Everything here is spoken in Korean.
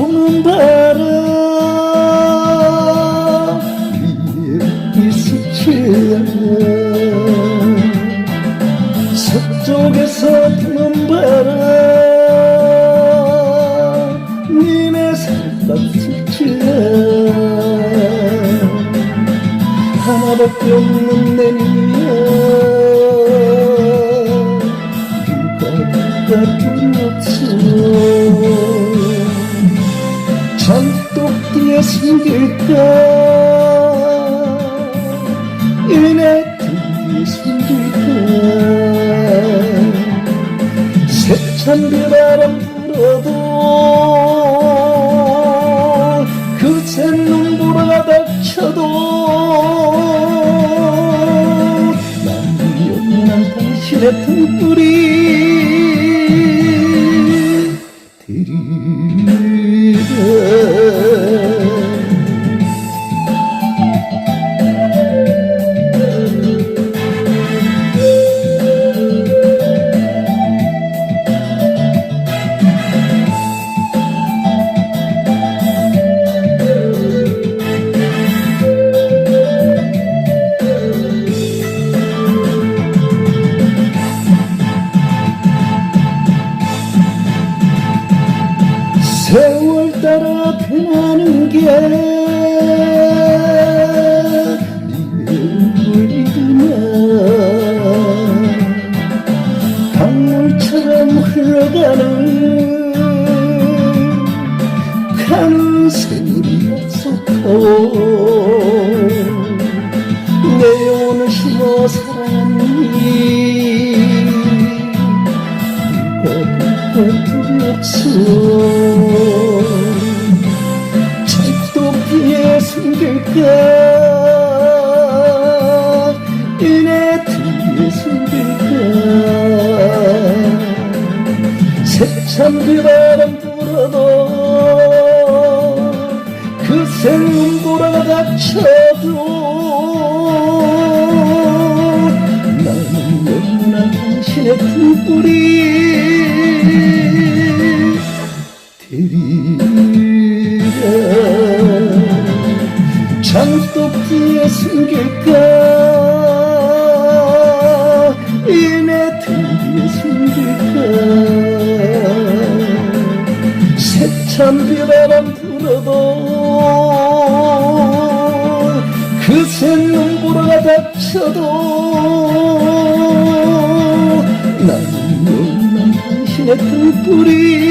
바람 위에 스치야 서쪽에서 부는 바람 니네 살짝 스치야 하나밖에 없는 내 니야. 누가 두렵소 전똑띠에 숨길까 이내 뒤에 숨길까 세찬 비바람 불어도 따라 변하는 게 물이구나 강물처럼 흘러가는 가는 세월이 없었고 내 영혼을 심어 사랑하니 두렵소 철도기에 숨길까 이내 뒤에 숨길까 세찬 비바람 불어도 그새 눈보라가 닥쳐도 나는 영원한 당신의 되리 산속지에 숨길까? 이내 등 뒤에 숨길까? 새찬 비바람 불어도 그새 눈보라가 닥쳐도 나는 몰라 당신의 그 등불이